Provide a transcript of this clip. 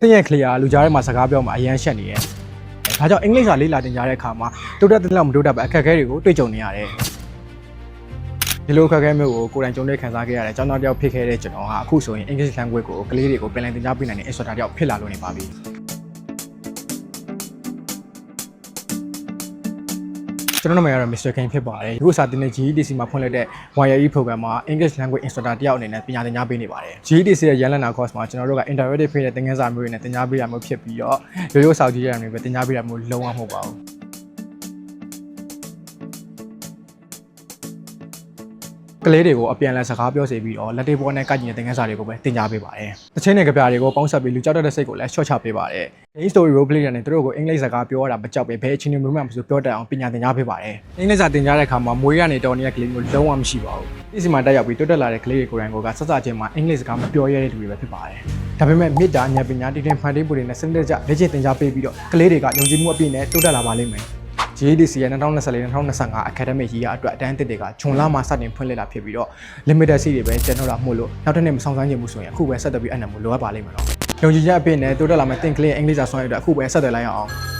တင်းရဲ့ clear လူကြားထဲမှာစကားပြောမှာအရန်ရှက်နေရဲ့။ဒါကြောင့်အင်္ဂလိပ်စာလေ့လာတင်ကြားတဲ့အခါမှာတိုးတက်တဲ့လောက်မတိုးတက်ပဲအခက်အခဲတွေကိုတွေ့ကြုံနေရတယ်။ဒီလိုအခက်အခဲမျိုးကိုကိုယ်တိုင်ကြုံတွေ့ခံစားခဲ့ရတဲ့ကျောင်းသားတယောက်ဖြစ်ခဲ့တဲ့ကျွန်တော်ဟာအခုဆိုရင် English language ကိုကလေးတွေကိုပြန်လည်သင်ကြားပေးနိုင်တဲ့ instructor တယောက်ဖြစ်လာလို့နေပါပြီ။ ကျွန်တော်နာမည်ကတော့ Mr. King ဖြစ်ပါတယ်။ဒီခုစာတင်တဲ့ GEDC မှာဖွင့်လိုက်တဲ့ YAE program မှာ English language instructor တယောက်အနေနဲ့ပညာသင်ကြားပေးနေပါတယ်။ GEDC ရဲ့ရန်လနာ course မှာကျွန်တော်တို့က interactive ဖြစ်တဲ့သင်ခန်းစာမျိုးတွေနဲ့သင်ကြားပေးရမျိုးဖြစ်ပြီးတော့ရိုးရိုးစာအုပ်ကြီးရမျိုးပဲသင်ကြားပေးရမျိုးလုံးဝမဟုတ်ပါဘူး။ ကလေးတွေကိုအပြန်အလှန်စကားပြောစေပြီးတော့လက်တေးပေါ်နဲ့ကိုက်ကျင်တဲ့သင်ခန်းစာတွေကိုပဲသင်ကြားပေးပါတယ်။တစ်ချိန်နဲ့ကြပြတွေကိုပေါင်းစပ်ပြီးလူကြောက်တတ်တဲ့စိတ်ကိုလည်း short ချပေးပါတယ်။ Game story role play တွေနဲ့သူတို့ကိုအင်္ဂလိပ်စကားပြောရတာမကြောက်ပဲဘယ်အချိန်မျိုးမှမဆိုပြောတတ်အောင်ပညာသင်ကြားပေးပါတယ်။အင်္ဂလိပ်စာသင်ကြားတဲ့အခါမှာမွေးရနေတော်နေတဲ့ကလေးမျိုးလုံးဝမရှိပါဘူး။ဒီစီမှာတက်ရောက်ပြီးတိုးတက်လာတဲ့ကလေးတွေကိုယ်တိုင်ကဆက်စချင်းမှာအင်္ဂလိပ်စကားမပြောရတဲ့လူတွေပဲဖြစ်ပါတယ်။ဒါပေမဲ့မေတ္တာဉာဏ်ပညာတည်တင်ဖန်တီးမှုတွေနဲ့စနစ်တကျလေ့ကျင့်သင်ကြားပေးပြီးတော့ကလေးတွေကယုံကြည်မှုအပြည့်နဲ့တိုးတက်လာပါလိမ့်မယ်။ GEDC ရဲ့2024-2025 academic year အတွက်အတန်းတစ်တွေကဂျွန်လမှာစတင်ဖွင့်လှစ်လာဖြစ်ပြီးတော့ limited seat တွေပဲကျန်တော့တာမို့လို့နောက်တစ်နေ့မဆောင်ဆိုင်ချင်ဘူးဆိုရင်အခုပဲဆက်သွယ်ပြီးအနံမှုလိုအပ်ပါလိမ့်မယ်နော်။ယုံကြည်ချက်အပြည့်နဲ့တိုးတက်လာမယ့်သင်ကလေးရဲ့အင်္ဂလိပ်စာဆွမ်းရည်အတွက်အခုပဲဆက်သွယ်လိုက်ရအောင်။